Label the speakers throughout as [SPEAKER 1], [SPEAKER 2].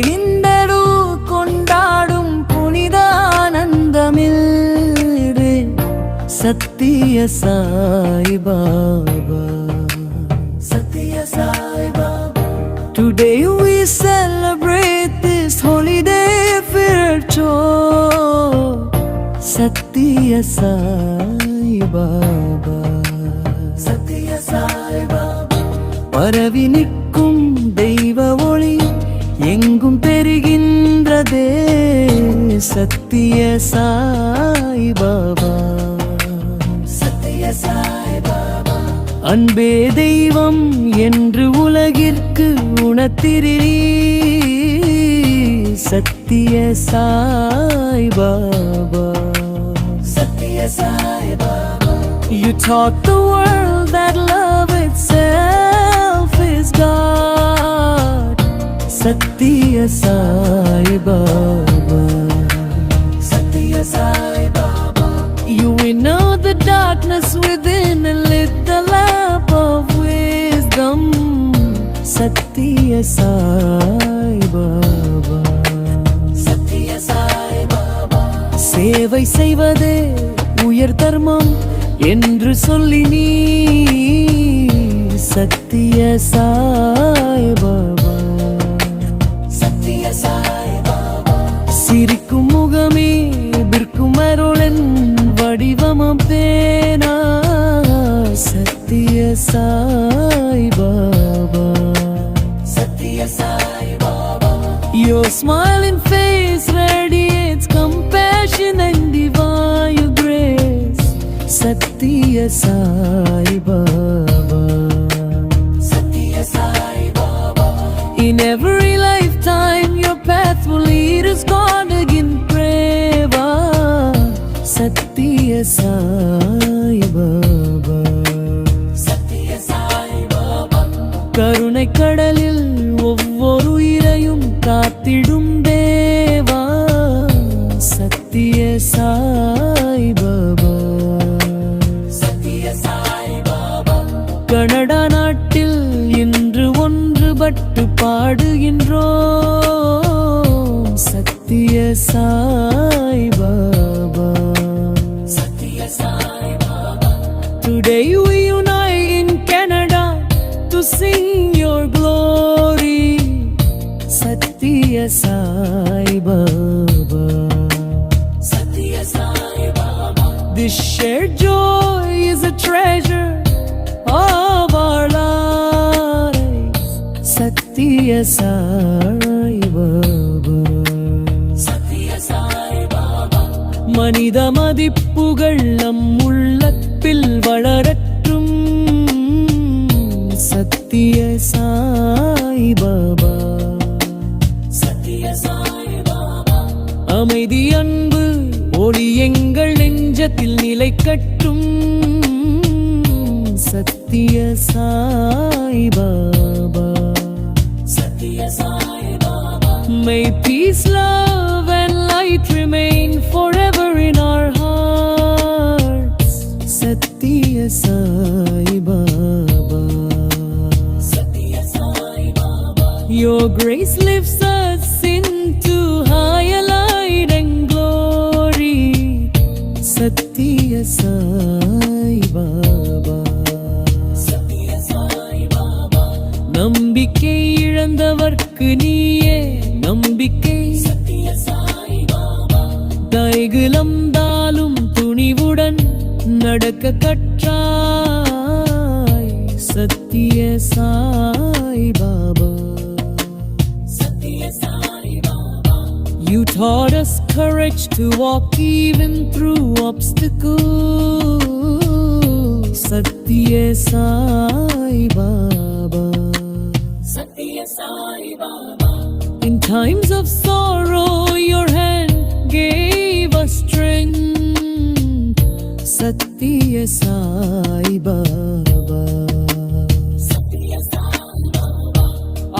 [SPEAKER 1] விரிந்தடு கொண்டாடும் புனித ஆனந்தமில் இது சத்திய சாய்பாபா சத்திய Saibaba Today we celebrate this holiday spiritual சத்திய சாய்பாபா சத்திய சாய்பாபா பரவி நிற்கும் சத்திய சாய் பாபா. சத்திய சாய் பாபா. அன்பே தெய்வம் என்று உலகிற்கு உணர்த்திரி சத்திய Sai Baba. Satya Sai Baba. You taught the world that love itself is God. Satya Sai Baba Satya Sai Baba You know the darkness within and lit the lamp of wisdom Satya Sai Baba Satya Sai Baba சேவை செய்வதே உயர் தர்மம் என்று சொல்லி நீ சத்திய சாய் வடிவமம் பேனா சத்திய Sai Baba Satya Sai Baba Your smiling face radiates compassion and divine grace. Satya Sai Baba. Satya Sai Baba. In every lifetime, your path will lead us God Sai Baba. Satya Sai Baba கருணை கடலில் ஒவ்வொரு உயிரையும் காத்திடும் தேவா. சத்திய சாய் பாபா. சத்திய சாய் பாபா கனடா நாட்டில் இன்று ஒன்றுபட்டு பாடுகின்றோம். சத்திய Sai Baba. Today we unite in Canada to sing your glory. Satya Sai Baba. Satya Sai Baba. This shared joy is a treasure of our lives. Satya Sai Baba. Satya Sai Baba. மனித மதிப்புகள் நம் உள்ளத்தில் வளரட்டும் சத்திய சாய் பாபா. சத்திய சாய் பாபா. அமைதி அன்பு ஒளி எங்கள் நெஞ்சத்தில் நிலைக்கட்டும் சத்திய Sai Baba. Satya Sai Baba. May peace, love, and light remain forever in our hearts. Sai Baba. Satya Sai Baba. Your grace lifts us into higher light and glory. Satya Sai Baba. Satya Sai Baba. நம்பிக்கை இழந்தவர்க்கு நீயே நம்பிக்கை சத்திய சாய் பாபா தைகுலந்தாலும் நடக்க கற்றாய் சத்திய Sai Baba Satya Sai Baba You taught us courage to walk even through obstacles. Satya Sai Baba. Satya Sai Baba. In times of sorrow, your hand gave us strength. Sathya Saibaba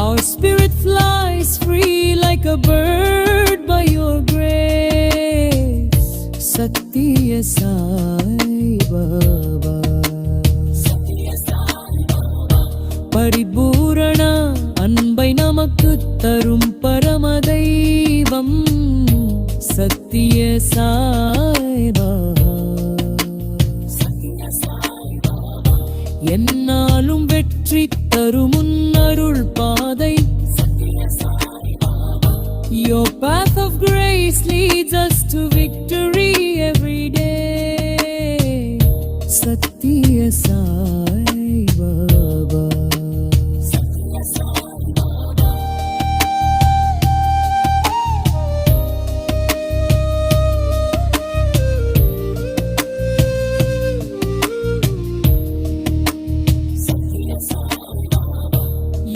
[SPEAKER 1] Our spirit flies free like a bird by your grace சத்திய சாய்பாபா பரிபூரண அன்பை நமக்கு தரும் பரம தெய்வம் சத்திய சாய் என்னாலும் வெற்றி தரும் அருள் பாதை Your path of grace leads us to victory every day. Satya Sai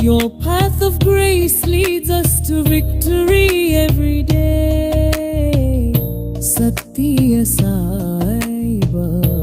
[SPEAKER 1] Your path of grace leads us to victory every day. Satya Sai Baba.